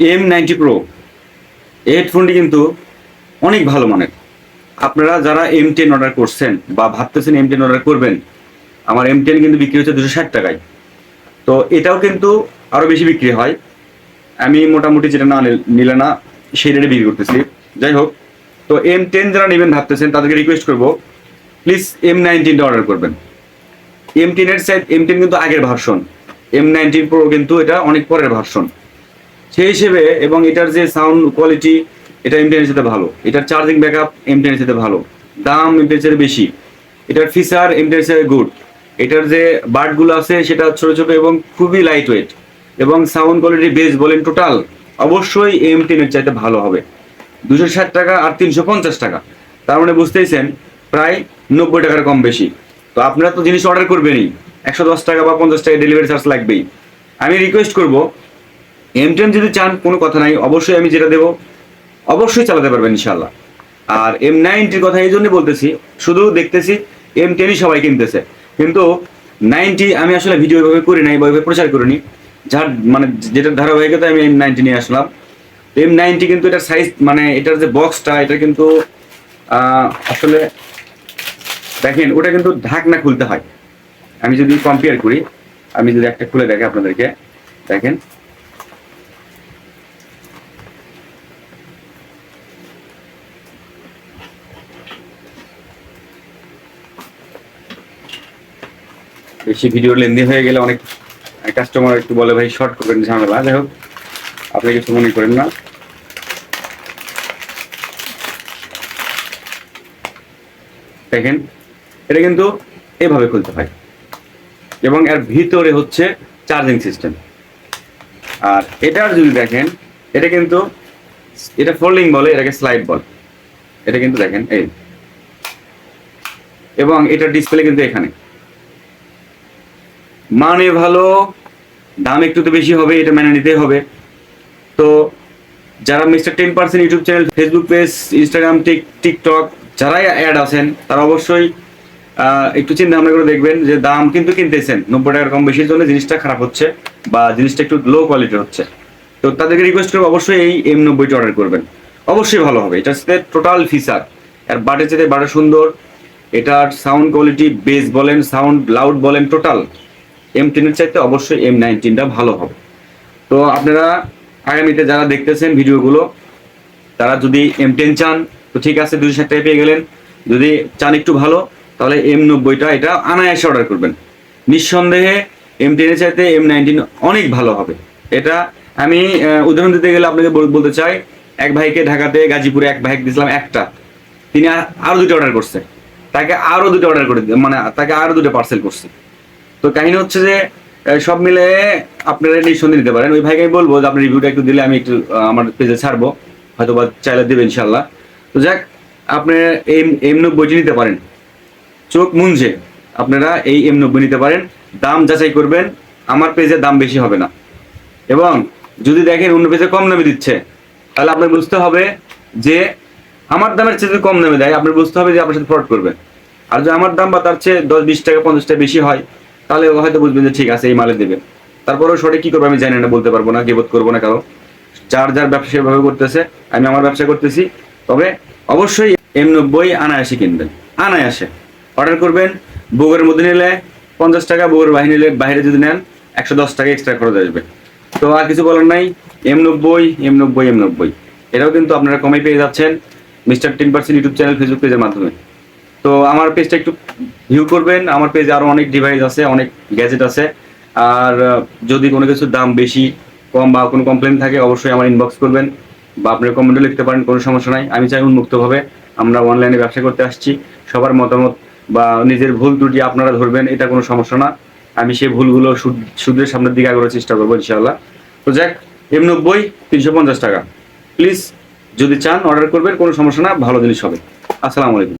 M ninety pro হেডফোনটি কিন্তু অনেক ভালো মানের। আপনারা যারা এম টেন অর্ডার করছেন বা ভাবতেছেন এম টেন অর্ডার করবেন, আমার এম টেন কিন্তু বিক্রি হচ্ছে দুশো ষাট টাকায়। তো এটাও কিন্তু আরও বেশি বিক্রি হয়। আমি মোটামুটি যেটা না নিলে না, সেই রেটে বিক্রি করতেছি। যাই হোক, তো এম টেন যারা নেবেন, ভাবতেছেন, তাদেরকে রিকোয়েস্ট করব প্লিজ এম নাইনটিনটা অর্ডার করবেন। এম টেনের সাইড এম টেন কিন্তু আগের ভার্সন এম নাইনটিন প্রো কিন্তু এটা অনেক পরের ভার্সন সেই হিসেবে এবং এটার যে সাউন্ড কোয়ালিটি এটা এম টেনের সাথে ভালো। এটার চার্জিং ব্যাকআপ এম টেনের সাথে ভালো। দাম এম টেনের সাথে বেশি। এটার ফিচার এম টেনের সাথে গুড এটার যে বার্ডগুলো আছে, সেটা ছোট ছোট এবং খুবই লাইট ওয়েট এবং সাউন্ড কোয়ালিটি বেস বলেন টোটাল অবশ্যই এম টেনের চাইতে ভালো হবে। দুশো ষাট টাকা আর তিনশো পঞ্চাশ টাকা। তার মানে বুঝতেইছেন, প্রায় নব্বই টাকার কম বেশি। তো আপনারা তো জিনিস অর্ডার করবেনই। একশো দশ টাকা বা পঞ্চাশ টাকা ডেলিভারি চার্জ লাগবেই। আমি রিকোয়েস্ট করব এম টেন যদি চান, কোনো কথা নাই, অবশ্যই আমি যেটা দেবো, অবশ্যই চালাতে পারবেন ইনশাল্লাহ আর এম নাইনটির কথা এই জন্যই বলতেছি, শুধু দেখতেছি এম টেনই সবাই কিনতেছে। কিন্তু নাইনটি আমি আসলে ভিডিও এভাবে করি নাই বা প্রচার করিনি। যার মানে যেটার ধারাবাহিকতা আমি এম নাইনটি নিয়ে আসলাম। এম নাইনটি কিন্তু এটার সাইজ মানে এটার যে বক্সটা এটা কিন্তু আসলে দেখেন, ওটা কিন্তু ঢাকনা খুলতে হয়। আমি যদি কম্পেয়ার করি, আমি যদি একটা খুলে দেখে আপনাদেরকে, দেখেন বেশি ভিডিও লেন্দি হয়ে গেলে অনেক কাস্টমার একটু বলে, ভাই শর্ট করবেন, ঝামেলা। যাই হোক, আপনি কিছু মনে করেন না। দেখেন, এটা কিন্তু এভাবে খুলতে হয়। এবং এর ভিতরে হচ্ছে চার্জিং সিস্টেম আর এটার যদি দেখেন, এটা কিন্তু, এটা ফোল্ডিং বলে, এটাকে স্লাইড বল। এটা কিন্তু দেখেন, এই। এবং এটার ডিসপ্লে কিন্তু এখানে। মানে ভালো, দাম একটু তো বেশি হবে, এটা মেনে নিতে হবে। তো যারা mister ten percent YouTube channel, Facebook page, Instagram, tik, TikTok, যারাই অ্যাড আছেন, তারা অবশ্যই একটু চিন্তা ভাবনা করে দেখবেন যে দাম কিন্তু কিনতেছেন। নব্বই টাকার কম বেশির জন্য জিনিসটা খারাপ হচ্ছে বা জিনিসটা একটু লো কোয়ালিটির হচ্ছে। তো তাদেরকে রিকোয়েস্ট করব অবশ্যই এই এম নব্বইটা অর্ডার করবেন। অবশ্যই ভালো হবে। এটার সাথে টোটাল ফিচার আর বাটের সাথে বাটা সুন্দর। এটার সাউন্ড কোয়ালিটি বেস বলেন সাউন্ড লাউড বলেন টোটাল এম টেনের চাইতে অবশ্যই এম নাইনটিনটা ভালো হবে। তো আপনারা আগামীতে যারা দেখতেছেন ভিডিওগুলো, তারা যদি এম টেন চান, তো ঠিক আছে, দুশো ষাট টাকা পেয়ে গেলেন। যদি চান একটু ভালো, তাহলে এম নব্বইটা এটা আনায়াসে অর্ডার করবেন। নিঃসন্দেহে এম টেনের চাইতে এম নাইনটিন অনেক ভালো হবে। এটা আমি উদাহরণ দিতে গেলে আপনাকে বলতে চাই, এক ভাইকে ঢাকাতে গাজীপুরে এক ভাইকে দিয়েছিলাম একটা। তিনি আর- আরও দুটো অর্ডার করছে। তাকে আরও দুটো অর্ডার করে মানে তাকে আরও দুটো পার্সেল করছে। তো কাহিনী হচ্ছে যে সব মিলে আপনারা নিঃসন্দেহে নিতে পারেন। ওই ভাইকে আমি বলব যে আপনার রিভিউটা একটু দিলে আমি একটু আমার পেজে ছাড়বো। হয়তো বা চাইলে দেবে ইনশাল্লাহ তো যাক, আপনি এম এম নব্বইটি নিতে পারেন। চোখ মুঞ্জে আপনারা এই এম নব্বই নিতে পারেন। দাম যাচাই করবেন, আমার পেজে দাম বেশি হবে না। এবং যদি দেখেন অন্য পেজে কম দামে দিচ্ছে, তাহলে আপনার বুঝতে হবে যে, আমার দামের চেয়ে যদি কম দামে দেয়, আপনার বুঝতে হবে যে আপনার সাথে ফ্রড করবে। আর যদি আমার দাম বা তার চেয়ে দশ বিশ টাকা, পঞ্চাশ টাকা বেশি হয় তাহলে হয়তো বুঝবেন যে ঠিক আছে, এই মালে দেবে। তারপরেও সঠিক কি করব আমি জানি না, বলতে পারব না গেবত করব না কারও। যার যার ব্যবসা সেভাবে করতেছে, আমি আমার ব্যবসা করতেছি। তবে অবশ্যই এম নব্বই আনায়াসে কিনবেন, আনায়াসে। অর্ডার করবেন বুগের মধ্যে নিলে পঞ্চাশ টাকা বুগের বাহিনী নিলে বাইরে যদি নেন, একশো দশ টাকা এক্সট্রা খরচ আসবে। তো আর কিছু বলার নাই এম নব্বই এম নব্বই এম নব্বই। এটাও কিন্তু আপনারা কমে পেয়ে যাচ্ছেন mister ten percent YouTube channel Facebook পেজের মাধ্যমে। তো আমার পেজটা একটু ভিউ করবেন। আমার পেজে আরও অনেক ডিভাইস আছে, অনেক গ্যাজেট আছে। আর যদি কোনো কিছুর দাম বেশি, কম বা কোনো কমপ্লেন থাকে, অবশ্যই আমার ইনবক্স করবেন বা আপনার কমেন্টও লিখতে পারেন, কোনো সমস্যা নাই। আমি চাই উন্মুক্তভাবে আমরা অনলাইনে ব্যবসা করতে আসছি। সবার মতামত বা নিজের ভুল ত্রুটি আপনারা ধরবেন, এটা কোনো সমস্যা না। আমি সেই ভুলগুলো শুধরে সামনের দিকে আগানোর চেষ্টা করব, ইনশাআল্লাহ। তো যাক এম নব্বই, তিনশো পঞ্চাশ টাকা। প্লিজ যদি চান অর্ডার করবেন, কোনো সমস্যা না, ভালো জিনিস হবে। আসসালামু আলাইকুম।